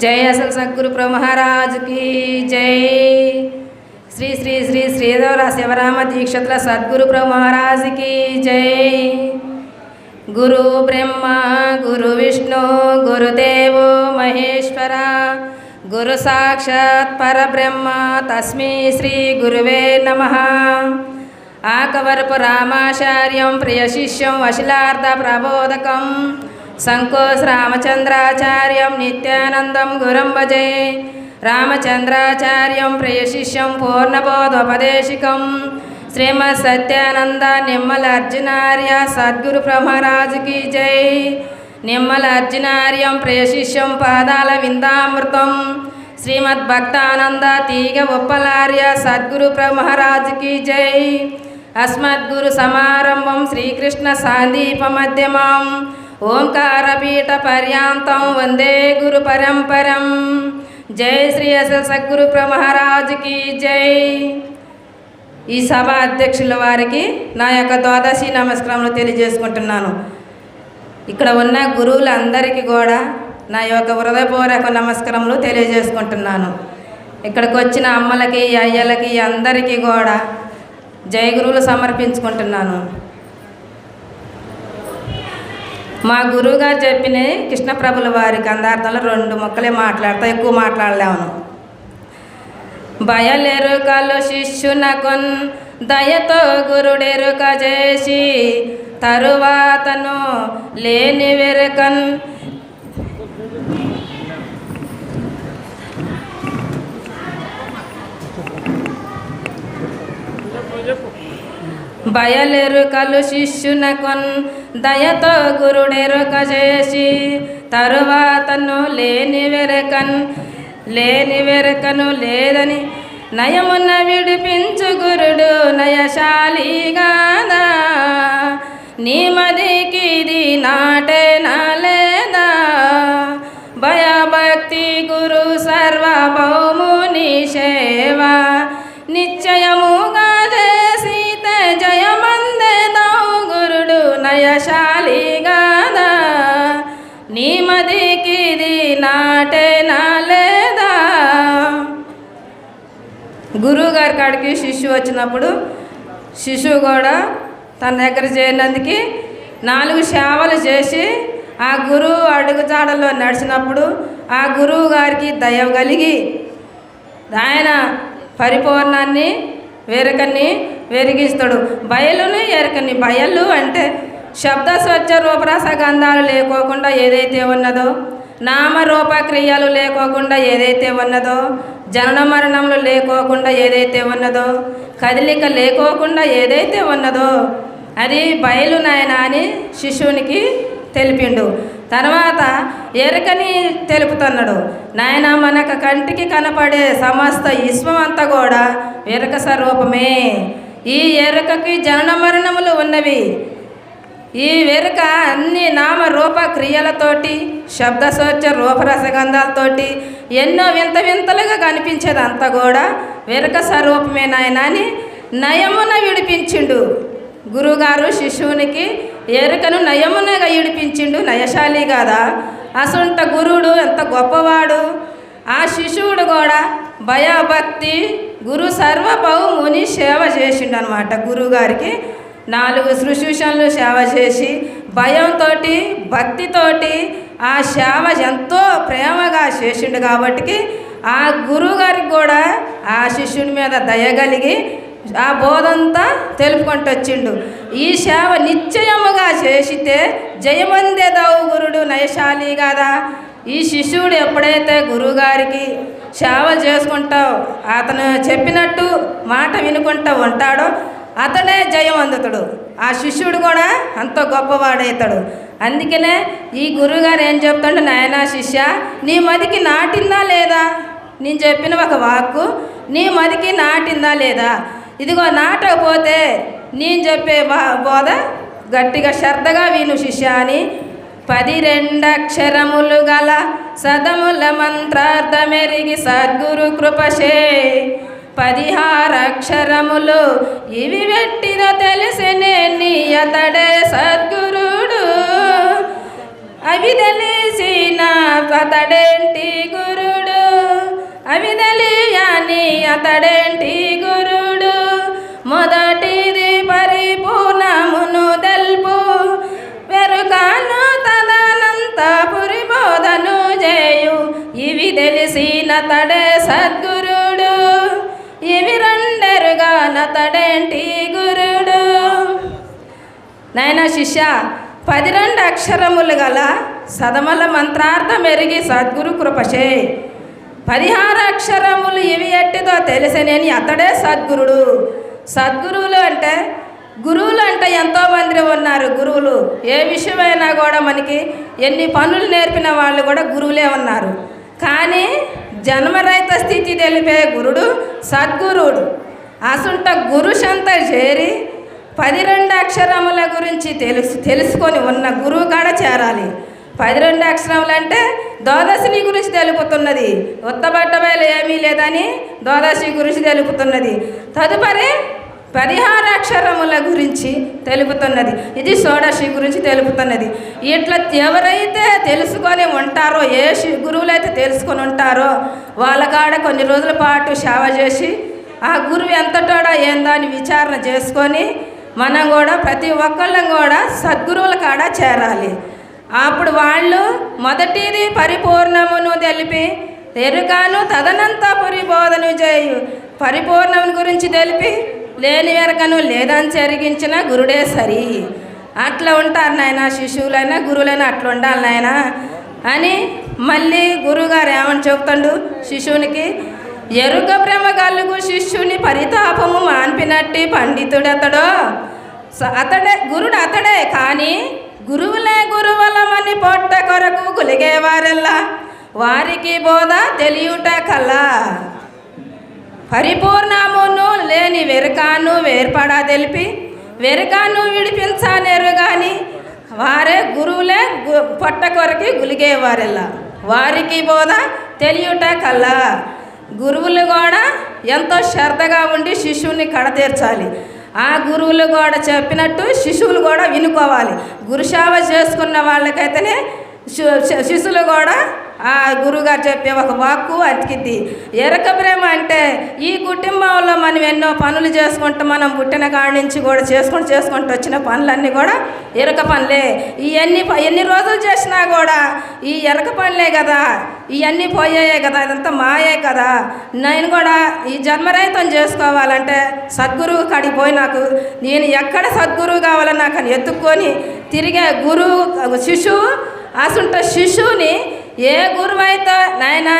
జై అసలు సద్గురు మహారాజుకి జై శ్రీ శ్రీ శ్రీ శ్రీధర శివరామ దీక్షతుల సద్గురు మహారాజుకి జై గురు బ్రహ్మ గురు విష్ణు గురుదేవో మహేశ్వర గురు సాక్షాత్ పరబ్రహ్మ తస్మై శ్రీ గురువే నమ ఆకవరపు రామాచార్యం ప్రియ శిష్యం వశిలార్థ ప్రబోధకం సంకోస్ రామచంద్రాచార్యం నిత్యానందం గురం భజే రామచంద్రాచార్యం ప్రియశిష్యం పూర్ణబోధోపదేశికం శ్రీమద్ సత్యానంద నిమ్మల అర్జునార్య సద్గురు బ్రహ్మరాజుకి జై నిమ్మల అర్జునార్యం ప్రియశిష్యం పాదాల విందామృతం శ్రీమద్ భక్తానంద తీగ ఉప్పలార్య సద్గురు బ్రహ్మరాజుకి జై అస్మద్గురు సమారంభం శ్రీకృష్ణ సాందీప మధ్యమాం ఓంకారపీఠ పర్యాంతం వందే గురు పరంపరం. జై శ్రీ అస సద్గురు మహారాజుకి జై. ఈ సభ అధ్యక్షుల వారికి నా యొక్క ద్వాదశి నమస్కారములు తెలియజేసుకుంటున్నాను. ఇక్కడ ఉన్న గురువులందరికీ కూడా నా యొక్క హృదయపూర్వక నమస్కారములు తెలియజేసుకుంటున్నాను. ఇక్కడికి వచ్చిన అమ్మలకి అయ్యలకి అందరికీ కూడా జయ గురువులు సమర్పించుకుంటున్నాను. మా గురువుగారు చెప్పిన కృష్ణప్రభుల వారి కందార్థంలో రెండు మొక్కలే మాట్లాడతా ఎక్కువ మాట్లాడలేము బయలెరుకలు శిష్యునకొన్ దయతో గురుడెరుక చేసి తరువాతను లేని వెరుకన్ బయలెరుకలు శిష్యునకొన్ దయతో గురుడెరుక చేసి తరువాతను లేని వెరకన్ లేని వెరకను లేదని నయమున విడిపించు గురుడు నయశాలిగాదా నీ. మదికిది నాటేనా లేదా? భయభక్తి గురు సర్వభౌముని సేవ నిశ్చయము నయశాలిగాదా నీ మదికిది నాటే నాలేదా గురువుగారి కాడికి శిష్యు వచ్చినప్పుడు శిశువు కూడా తన దగ్గర చేరినందుకు నాలుగు సేవలు చేసి ఆ గురువు అడుగుజాడల్లో నడిచినప్పుడు ఆ గురువు గారికి దయ కలిగి ఆయన పరిపూర్ణాన్ని వెరకని వెరిగిస్తాడు. బయలును ఎరకని బయలు అంటే శబ్ద స్వచ్ఛ రూపరస గంధాలు లేకోకుండా ఏదైతే ఉన్నదో నామరూప క్రియలు లేకోకుండా ఏదైతే ఉన్నదో జనన మరణములు లేకోకుండా ఏదైతే ఉన్నదో కదలిక లేకోకుండా ఏదైతే ఉన్నదో అది బయలు నాయన అని శిశువునికి తెలిపిండు. తర్వాత ఎరకని తెలుపుతున్నాడు. నాయన మనకు కంటికి కనపడే సమస్త విశ్వం అంతా కూడా ఎరక స్వరూపమే. ఈ ఎరకకి జనన మరణములు ఉన్నవి. ఈ వెనుక అన్ని నామరూప క్రియలతోటి శబ్ద రూపరసగంధాలతోటి ఎన్నో వింత వింతలుగా కనిపించేది అంతా కూడా వెనుక స్వరూపమే నాయన అని నయమున విడిపించిండు. గురువుగారు శిశువునికి ఎరుకను నయమునగా విడిపించిండు. నయశాలి కాదా అసంత గురువుడు ఎంత గొప్పవాడు. ఆ శిశువుడు కూడా భయభక్తి గురు సర్వభౌముని సేవ చేసిండు అనమాట గురువుగారికి నాలుగు శుశ్రూషణలు సేవ చేసి భయంతో భక్తితోటి ఆ సేవ ఎంతో ప్రేమగా చేసిండు కాబట్టి ఆ గురువుగారికి కూడా ఆ శిష్యుని మీద దయగలిగి ఆ బోధంతా తెలుపుకుంటూ వచ్చిండు ఈ సేవ నిశ్చయముగా చేసితే జయమందేదావు గురుడు నయశాలి కదా. ఈ శిష్యుడు ఎప్పుడైతే గురువుగారికి సేవ చేసుకుంటా అతను చెప్పినట్టు మాట వినుకుంటూ ఉంటాడో అతడే జయం అందుతాడు. ఆ శిష్యుడు కూడా అంత గొప్పవాడవుతాడు అందుకనే ఈ గురువుగారు ఏం చెప్తాడు నాయనా శిష్య నీ మదికి నాటిందా లేదా? నేను చెప్పిన ఒక వాక్కు నీ మదికి నాటిందా లేదా? ఇదిగో నాటకపోతే నేను చెప్పే బోధ గట్టిగా శ్రద్ధగా విను శిష్య అని పది రెండక్షరములు గల సదముల మంత్రార్థమెరిగి సద్గురు కృపశే పరిహారక్షరములు ఇవి పెట్టిన తెలిసినే నీయతడే సద్గురుడు. అవి తెలిసిన అతడేంటి గురుడు? అవి తెలియని అతడేంటి గురుడు? మొదటిది పరిపూర్ణమును తెల్పు వెరుకాను తదనంత పురిబోధను చేయు. ఇవి తెలిసిన తడే సద్గురు ఇవి నతడేంటి గురుడు? నాయన శిష్య పది రెండు అక్షరములు గల సదమల మంత్రార్థం ఎరిగి సద్గురు కృపచే. పదిహారు అక్షరములు ఇవి ఎట్టిదో తెలిసినేని అతడే సద్గురుడు. సద్గురువులు అంటే గురువులు అంటే ఎంతోమంది ఉన్నారు గురువులు. ఏ విషయమైనా కూడా మనకి ఎన్ని పనులు నేర్పిన వాళ్ళు కూడా గురువులే ఉన్నారు. కానీ జన్మరహిత స్థితి తెలిపే గురుడు సద్గురుడు. అసుంట గురుషంత చేరి పది రెండు అక్షరముల గురించి తెలుసు తెలుసుకొని ఉన్న గురువు కాడ చేరాలి. పది రెండు అక్షరములు అంటే ద్వాదశిని గురించి తెలుపుతున్నది. ఉత్తబట్టబయలు ఏమీ లేదని ద్వాదశి గురించి తెలుపుతున్నది. తదుపరి పరిహారాక్షరముల గురించి తెలుపుతున్నది. ఇది షోడశి గురించి తెలుపుతున్నది. ఇట్లా ఎవరైతే తెలుసుకొని ఉంటారో ఏ గురువులు గురువులైతే తెలుసుకొని ఉంటారో వాళ్ళ కాడ కొన్ని రోజుల పాటు సేవ చేసి ఆ గురువు ఎంతటోడా ఏందో అని విచారణ చేసుకొని మనం కూడా ప్రతి ఒక్కళ్ళం కూడా సద్గురువుల కాడ చేరాలి. అప్పుడు వాళ్ళు మొదటిది పరిపూర్ణమును తెలిపి ఎరుకాను తదనంత పరిబోధను చేయు పరిపూర్ణమును గురించి తెలిపి లేని వెరకను లేదని చెరిగించిన గురుడే సరి. అట్లా ఉంటారు నాయన శిశువులైనా గురువులైనా అట్లా ఉండాలి నాయన అని మళ్ళీ గురువుగారు ఏమని చెప్తాడు శిశువునికి ఎరుక ప్రేమ కలుగు శిష్యుని పరితాపము మాన్పినట్టి పండితుడతడో. స- అతడే గురుడు అతడే కానీ గురువులే గురువలమని పొట్ట కొరకు గులిగేవారెల్లా. వారికి బోధ తెలియుట కల పరిపూర్ణమును లేని వెరకాను వేర్పడా తెలిపి వెరకాను విడిపించనేరు కానీ వారే గురువులే పొట్ట కొరకి గులిగేవారెల్లా వారికి బోధ తెలియట కల్లా. గురువులు కూడా ఎంతో శ్రద్ధగా ఉండి శిశువుని కడతీర్చాలి. ఆ గురువులు కూడా చెప్పినట్టు శిశువులు కూడా వినుకోవాలి. గురుసేవ చేసుకున్న వాళ్ళకైతేనే శిశువులు కూడా ఆ గురుగారు చెప్పే ఒక వాక్కు అతికిద్ది ఎరక ప్రేమ అంటే ఈ కుటుంబంలో మనం ఎన్నో పనులు చేసుకుంటూ మనం పుట్టిన కాడి నుంచి కూడా చేసుకుంటూ చేసుకుంటూ వచ్చిన పనులన్నీ కూడా ఎరక పనులే. ఇవన్నీ ఎన్ని రోజులు చేసినా కూడా ఈ ఎరక పనులే కదా. ఇవన్నీ పోయాయే కదా. ఇదంతా మాయే కదా. నేను కూడా ఈ జన్మరహితం చేసుకోవాలంటే సద్గురువు కాడికి పోయి నాకు నేను ఎక్కడ సద్గురువు కావాలో నాకు అని ఎత్తుక్కొని తిరిగే గురువు శిశువు అసంట శిశువుని ఏ గురువైతే నాయన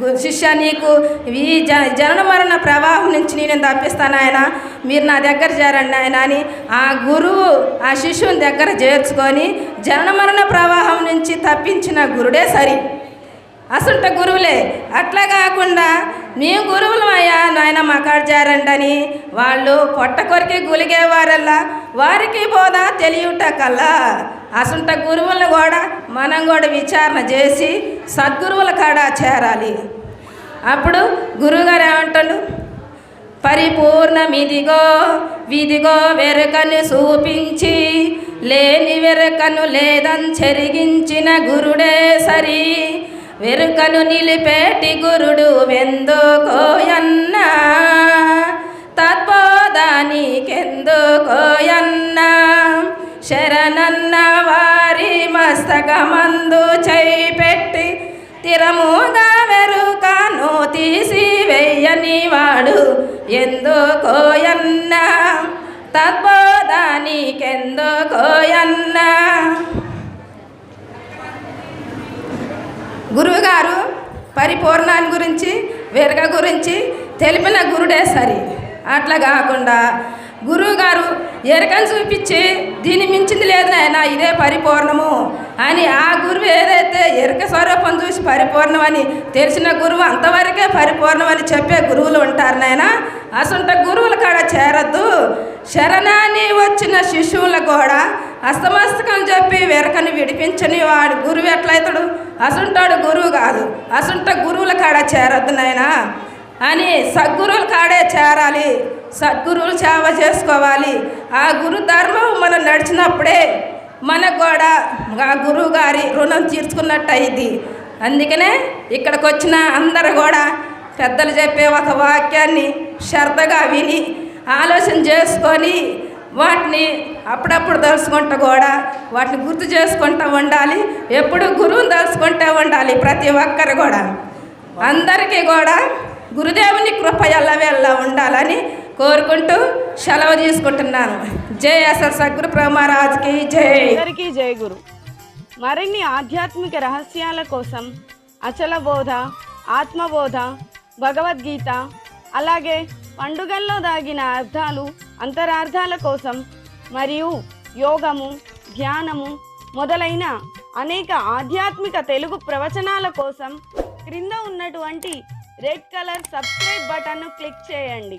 గు- శిష్య నీకు ఈ జ జనన మరణ ప్రవాహం నుంచి నేను తప్పిస్తాను ఆయన మీరు నా దగ్గర చేరండి ఆయన అని ఆ గురువు ఆ శిష్యుని దగ్గర చేర్చుకొని జనన మరణ ప్రవాహం నుంచి తప్పించిన గురుడే సరి. అసంట గురువులే. అట్లా కాకుండా మీ గురువులు అయ్యా నాయన మా చేరండని చేరండి వాళ్ళు పొట్ట కొరికి గులిగేవారల్లా. వారికి బోధ తెలియట కల్లా అసంట గురువులను కూడా మనం కూడా విచారణ చేసి సద్గురువుల కాడ చేరాలి. అప్పుడు గురువుగారు ఏమంటాడు పరిపూర్ణమిదిగో విదిగో వెరకను చూపించి లేని వెరకను లేదని చెరిగించిన గురుడే సరి. వెరుకను నిలిపేటి గురుడు వెందుకోయన్నా తత్పోదానికెందుకోయన్నా శరణన్న వారి మస్తకమందు చేయి పెట్టి తిరముగా వెరుకను తీసి వెయ్యని వాడు ఎందుకోయన్నా తద్బోధానికెందుకోయన్న గురువుగారు పరిపూర్ణాన్ని గురించి వెరగ గురించి తెలిపిన గురుడే సరి. అట్లా కాకుండా గురువుగారు ఎరకని చూపించి దీన్ని మించింది లేదు నాయన ఇదే పరిపూర్ణము అని ఆ గురువు ఏదైతే ఎరక స్వరూపం చూసి పరిపూర్ణం అని తెలిసిన గురువు అంతవరకే పరిపూర్ణం అని చెప్పే గురువులు ఉంటారు నాయన. అసంట గురువుల కాడ చేరద్దు. శరణాన్ని వచ్చిన శిశువులు కూడా అస్తమస్తకం చెప్పి వెరకని విడిపించని వాడు గురువు ఎట్లయితాడు? అసుంటాడు గురువు కాదు. అసుంట గురువుల కాడ చేరద్దు నాయనా అని సద్గురువుల కాడే చేరాలి. సద్గురువులు సేవ చేసుకోవాలి. ఆ గురు ధర్మం మనం నడిచినప్పుడే మనకు కూడా ఆ గురువు గారి రుణం తీర్చుకున్నట్టు అయింది అందుకనే ఇక్కడికి వచ్చిన అందరు కూడా పెద్దలు చెప్పే ఒక వాక్యాన్ని శ్రద్ధగా విని ఆలోచన చేసుకొని వాటిని అప్పుడప్పుడు తలుసుకుంటూ కూడా వాటిని గుర్తు చేసుకుంటూ ఉండాలి. ఎప్పుడు గురువుని తలుసుకుంటూ ఉండాలి ప్రతి ఒక్కరు కూడా అందరికీ కూడా గురుదేవుని కృప ఎల్లవేళ్ళ ఉండాలని కోరుకుంటూ సెలవు తీసుకుంటున్నాను. జై అసలు సద్గురు బ్రహ్మరాజుకి జై. అందరికీ జయ గురు. మరిన్ని ఆధ్యాత్మిక రహస్యాల కోసం అచల బోధ ఆత్మబోధ భగవద్గీత అలాగే పండుగల్లో దాగిన అర్థాలు అంతరార్థాల కోసం మరియు యోగము ధ్యానము మొదలైన అనేక ఆధ్యాత్మిక తెలుగు ప్రవచనాల కోసం క్రింద ఉన్నటువంటి రెడ్ కలర్ సబ్స్క్రైబ్ బటన్ను క్లిక్ చేయండి.